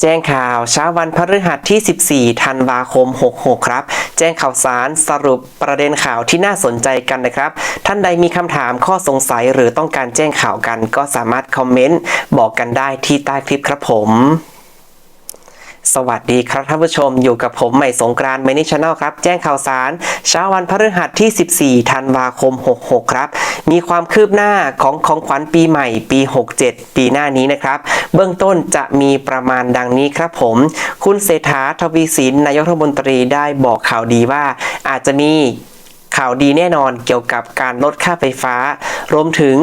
แจ้งข่าวเช้าวันพฤหัสที่ 14 ธันวาคม 66 ครับ แจ้งข่าวสารสรุปประเด็นข่าวที่น่าสนใจกันนะครับ ท่านใดมีคำถามข้อสงสัยหรือต้องการแจ้งข่าวกัน ก็สามารถคอมเมนต์บอกกันได้ที่ใต้คลิปครับผม สวัสดีครับท่านผู้ชมอยู่กับผมใหม่สงกรานต์เมนิชแนลครับ แจ้งข่าวสารเช้าวันพฤหัสที่ 14 ธันวาคม 66 ครับ มีความคืบหน้าของของขวัญปีใหม่ปี 67 ปีหน้านี้นะครับ เบื้องต้นจะมีประมาณดังนี้ครับผม คุณเศรษฐาทวีสินนายกรัฐมนตรีได้บอกข่าวดีว่า อาจจะมีข่าวดีแน่นอนเกี่ยวกับการลดค่าไฟฟ้ารวมถึง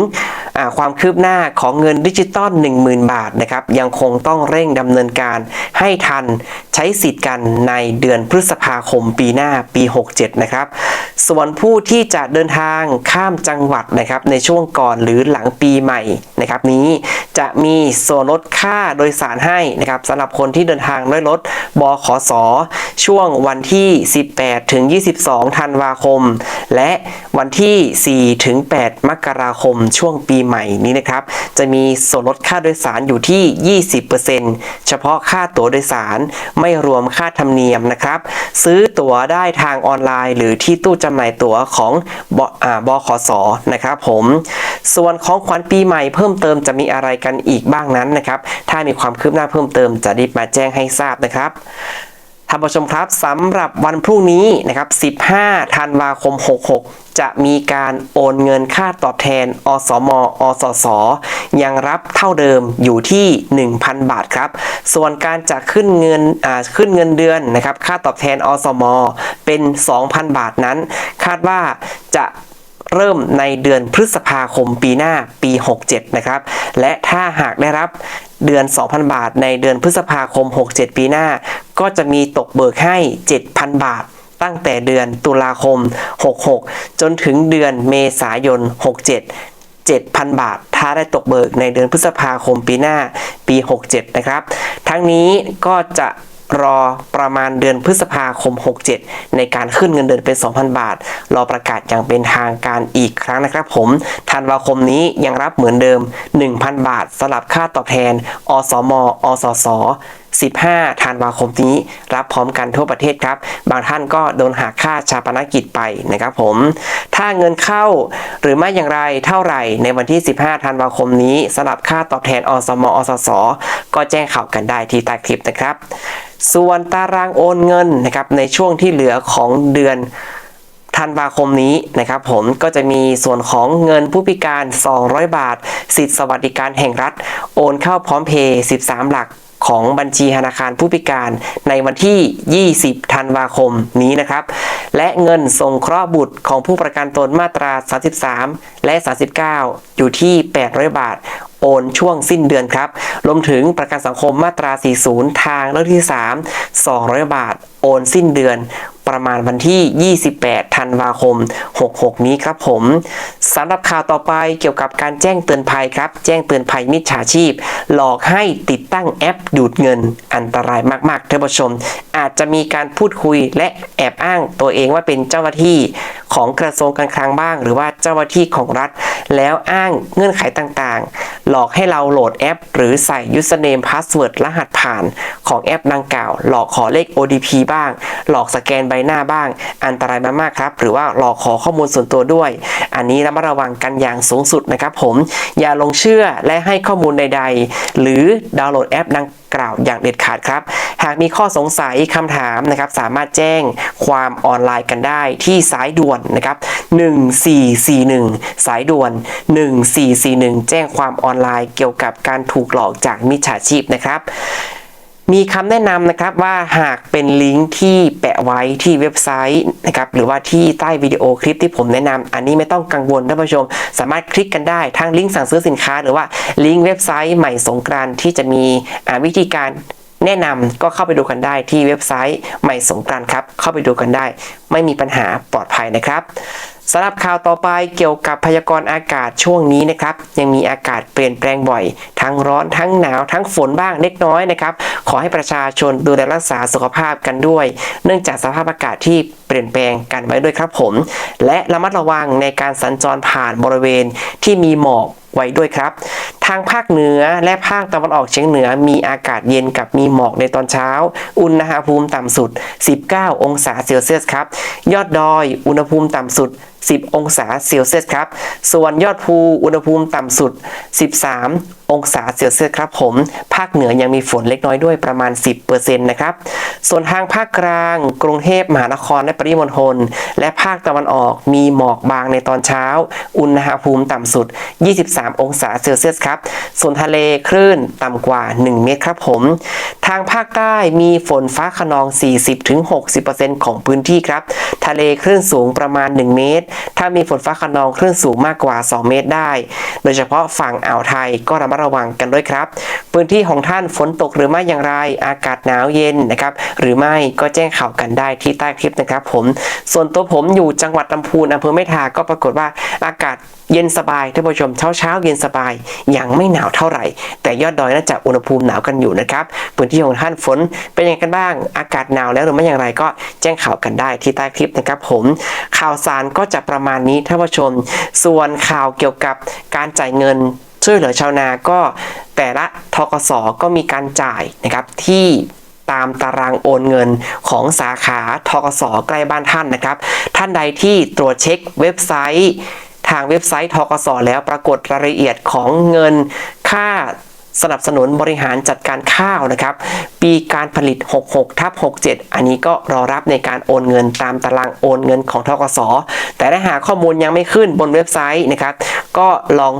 ความคืบหน้าของเงินดิจิตอล10,000 บาทนะครับยังคงต้องเร่งดำเนินการให้ทันใช้สิทธิ์กันในเดือนพฤษภาคมปีหน้าปี 67 นะครับ ส่วนผู้ที่จะเดินทางข้ามจังหวัดนะครับในช่วงก่อนหรือหลังปีใหม่นะครับนี้จะมีส่วนลดค่าโดยสารให้นะครับสำหรับคนที่เดินทางด้วยรถบขสช่วงวันที่ 18 ถึง 22 ธันวาคม และวันที่ 4 ถึง 8 มกราคมช่วงปีใหม่นี้นะครับ จะมีส่วนลดค่าโดยสารอยู่ที่ 20%เฉพาะค่าตั๋วโดยสารไม่รวมค่าธรรมเนียมนะครับ ซื้อตั๋วได้ทางออนไลน์ หรือที่ตู้จำหน่ายตั๋วของบอ่าบขสนะครับผม ส่วนของขวัญปีใหม่เพิ่มเติมจะมีอะไรกันอีกบ้างนั้นนะครับ ถ้ามีความคืบหน้าเพิ่มเติมจะรีบมาแจ้งให้ทราบนะครับ ท่านผู้ชมครับสำหรับวันพรุ่งนี้นะครับ 15 ธันวาคม 66 จะมีการโอนเงินค่าตอบแทน อสม อสส ยังรับเท่าเดิมอยู่ที่ 1,000 บาทครับ ส่วนการจะขึ้นเงินขึ้นเงินเดือนนะครับ ค่าตอบแทน อสม เป็น 2,000 บาทนั้น คาดว่าจะเริ่มในเดือนพฤษภาคมปีหน้าปี 67 นะครับ และถ้าหากได้รับ เดือน 2,000 บาท ในเดือนพฤษภาคม 67 ปีหน้า ก็จะมีตกเบิกให้ 7,000 บาท ตั้งแต่เดือนตุลาคม 66 จนถึงเดือนเมษายน 67 7,000 บาท ถ้าได้ตกเบิกในเดือนพฤษภาคมปีหน้าปี 67 นะครับ ทั้งนี้ก็จะ รอประมาณเดือนพฤษภาคม 67 ในการขึ้นเงินเดือนเป็น 2,000 บาท รอประกาศอย่างเป็นทางการอีกครั้งนะครับผมธันวาคมนี้ยังรับเหมือนเดิม 1,000 บาทสำหรับค่าตอบแทน อสม อสส 15ธันวาคมนี้ รับพร้อมกันทั่วประเทศครับ บางท่านก็โดนหักค่าชาปนกิจไปนะครับผม ถ้าเงินเข้าหรือไม่อย่างไรเท่าไหร่ในวันที่ 15ธันวาคมนี้สำหรับค่าตอบแทนอสมอสส ก็แจ้งข่าวกันได้ที่ใต้คลิปนะครับ ส่วนตารางโอนเงินนะครับในช่วงที่เหลือของเดือนธันวาคมนี้นะครับผมก็จะมีส่วนของเงินผู้พิการ 200 บาท สิทธิสวัสดิการแห่งรัฐ โอนเข้าพร้อมเพย์ 13 หลัก ของบัญชีธนาคารผู้พิการในวันที่ 20 ธันวาคมนี้นะครับ และเงินส่งเคราะห์บุตรของผู้ประกันตนมาตรา 33 และ 39 อยู่ที่ 800 บาท โอนช่วงสิ้นเดือนครับ รวมถึงประกันสังคมมาตรา 40 ทางเลือกที่ 3 200 บาท โอนสิ้นเดือนประมาณวันที่ 28 ธันวาคม 66 นี้ครับผม สำหรับข่าวต่อไปเกี่ยวกับการแจ้งเตือนภัยครับ แจ้งเตือนภัยมิจฉาชีพ หลอกให้ติดตั้งแอปดูดเงิน อันตรายมากๆท่านผู้ชม อาจจะมีการพูดคุยและแอบอ้างตัวเองว่าเป็นเจ้าหน้าที่ของกระทรวงการคลังบ้าง หรือว่าเจ้าหน้าที่ของรัฐ แล้วอ้างเงื่อนไขต่างๆ หลอกให้เราโหลดแอป หรือใส่ username password รหัสผ่านของแอปดังกล่าว หลอกขอเลข OTP บ้าง หลอกสแกนใบหน้าบ้าง อันตรายมากๆครับ หรือว่าหลอกขอข้อมูลส่วนตัวด้วย อันนี้ระมัดระวังกันอย่างสูงสุดนะครับผม อย่าลงเชื่อและให้ข้อมูลใด ๆ หรือดาวน์โหลดแอปดัง อย่างเด็ดขาดครับ หากมีข้อสงสัยคำถามนะครับสามารถแจ้งความออนไลน์กันได้ที่สายด่วนนะครับ1441 สายด่วน 1441 แจ้งความออนไลน์เกี่ยวกับการถูกหลอกจากมิจฉาชีพนะครับ มีคำแนะนำนะครับว่าหากเป็นลิงก์ที่แปะไว้ที่เว็บไซต์นะครับหรือว่าที่ใต้วิดีโอคลิปที่ผมแนะนำอันนี้ไม่ต้องกังวลท่านผู้ชม สามารถคลิกกันได้ทั้งลิงก์สั่งซื้อสินค้า หรือว่าลิงก์เว็บไซต์ใหม่สงกรานที่จะมีวิธีการแนะนำก็เข้าไปดูกันได้ที่เว็บไซต์ใหม่สงกรานครับเข้าไปดูกันได้ ไม่มีปัญหาปลอดภัยนะครับ สำหรับข่าวต่อไปเกี่ยวกับพยากรณ์อากาศช่วงนี้นะครับ ยังมีอากาศเปลี่ยนแปลงบ่อย ทั้งร้อนทั้งหนาวทั้งฝนบ้างเล็กน้อยนะครับ ขอให้ประชาชนดูแลรักษาสุขภาพกันด้วย เนื่องจากสภาพอากาศที่เปลี่ยนแปลงกันไว้ด้วยครับผม และระมัดระวังในการสัญจรผ่านบริเวณที่มีหมอก ไว้ด้วยครับ ทางภาคเหนือและภาคตะวันออกเฉียงเหนือมีอากาศเย็นกับมีหมอกในตอนเช้า อุณหภูมิต่ำสุด 19 องศาเซลเซียสครับ ยอดดอยอุณหภูมิต่ำสุด 10 องศาเซลเซียสครับ ส่วนยอดภูอุณหภูมิต่ำสุด 13 องศาเซลเซียสครับผม ภาคเหนือยังมีฝนเล็กน้อยด้วยประมาณ 10%นะครับ ส่วนทางภาคกลาง กรุงเทพมหานครและปริมณฑลและภาคตะวันออกมีหมอกบางในตอนเช้า อุณหภูมิต่ำสุด 23องศาเซลเซียสครับ ส่วนทะเลคลื่นต่ำกว่า 1 เมตรครับผม ทางภาคใต้มีฝนฟ้าขนอง 40-60%ของพื้นที่ครับ ทะเลคลื่นสูงประมาณ 1 เมตร ถ้ามีฝนฟ้าขนองคลื่นสูงมากกว่า 2 เมตรได้ โดยเฉพาะฝั่งอ่าวไทยก็ระมัดระวังกันด้วยครับ พื้นที่ของท่านฝนตกหรือไม่อย่างไร อากาศหนาวเย็นนะครับ หรือไม่ก็แจ้งข่าวกันได้ที่ใต้คลิปนะครับผม ส่วนตัวผมอยู่จังหวัดลำพูนอำเภอแม่ทาก็ปรากฏว่าอากาศเย็นสบายท่านผู้ชมเช้าเช้าเย็นสบายยังไม่หนาวเท่าไหร่ แต่ยอดดอยน่าจะอุณหภูมิหนาวกันอยู่นะครับพื้นที่ของท่านฝนเป็นยังไงกันบ้าง อากาศหนาวแล้วหรือไม่อย่างไรก็แจ้งข่าวกันได้ที่ใต้คลิปนะครับผม ข่าวสารก็จะประมาณนี้ท่านผู้ชม ส่วนข่าวเกี่ยวกับการจ่ายเงินช่วยเหลือชาวนาก็ แต่ละทกสก็มีการจ่ายนะครับที่ตามตารางโอนเงินของสาขาทกสใกล้บ้านท่านนะครับ ท่านใดที่ตรวจเช็คเว็บไซต์ ทางเว็บไซต์ทกสแล้วปรากฏรายละเอียดของเงินค่า สนับสนุนบริหารจัดการข้าวนะครับ ปีการผลิต 66ทับ67 อันนี้ก็รอรับในการโอนเงินตามตารางโอนเงินของทกส แต่ถ้าหากข้อมูลยังไม่ขึ้นบนเว็บไซต์นะครับ ก็ลอง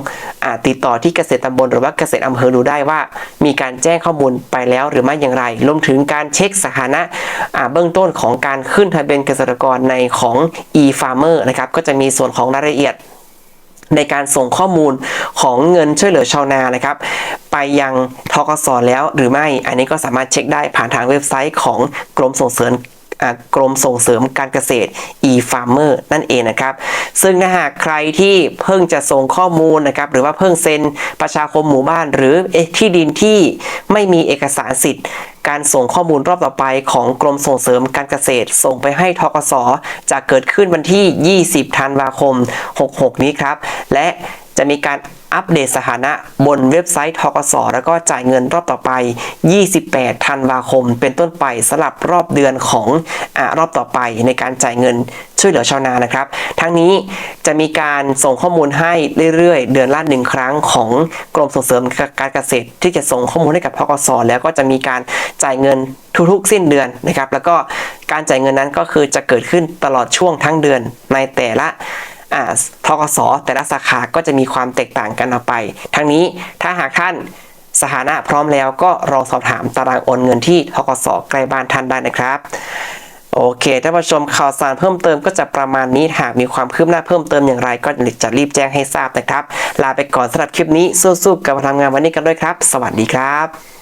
อติดต่อที่เกษตรตำบลหรือว่าเกษตรอำเภอดูได้ว่า มีการแจ้งข้อมูลไปแล้วหรือไม่อย่างไร รวมถึงการเช็คสถานะเบื้องต้นของการขึ้นทะเบียนเกษตรกรในของ e-farmer นะครับ ก็จะมีส่วนของรายละเอียด ในการส่งข้อมูลของเงินช่วยเหลือชาวนานะครับ ไปยังทกสแล้วหรือไม่ อันนี้ก็สามารถเช็คได้ผ่านทางเว็บไซต์ของกรมส่งเสริม กรมส่งเสริมการเกษตร e-farmer นั่นเองนะครับ ซึ่งถ้าหากใครที่เพิ่งจะส่งข้อมูลนะครับหรือว่าเพิ่งเซ็นประชาคมหมู่บ้าน หรือที่ดินที่ไม่มีเอกสารสิทธิ์การส่งข้อมูลรอบต่อไปของกรมส่งเสริมการเกษตร ส่งไปให้ทกสจะเกิดขึ้นวันที่ 20 ธันวาคม 66 นี้ครับ และ จะมีการอัปเดตสถานะบนเว็บไซต์ทกสแล้วก็จ่ายเงินรอบต่อไป 28 ธันวาคม เป็นต้นไปสลับรอบเดือนของอรอบต่อไปในการจ่ายเงินช่วยเหลือชาวนานะครับ ทั้งนี้จะมีการส่งข้อมูลให้เรื่อยๆ เดือนละหนึ่งครั้งของกรมส่งเสริมการเกษตร ที่จะส่งข้อมูลให้กับทกสแล้วก็จะมีการจ่ายเงินทุกๆสิ้นเดือนนะครับ แล้วก็การจ่ายเงินนั้นก็คือจะเกิดขึ้นตลอดช่วงทั้งเดือนในแต่ละ ทกสแต่ละสาขาก็จะมีความแตกต่างกันออกไป ทั้งนี้ถ้าหากท่านสถานะพร้อมแล้วก็รอสอบถามตารางโอนเงินที่ทกสใกล้บ้านท่านได้นะครับโอเคท่านผู้ชมข่าวสารเพิ่มเติมก็จะประมาณนี้หากมีความคืบหน้าเพิ่มเติมอย่างไร ก็จะรีบแจ้งให้ทราบนะครับ ลาไปก่อนสำหรับคลิปนี้สู้ๆกับการทำงานวันนี้กันด้วยครับ สวัสดีครับ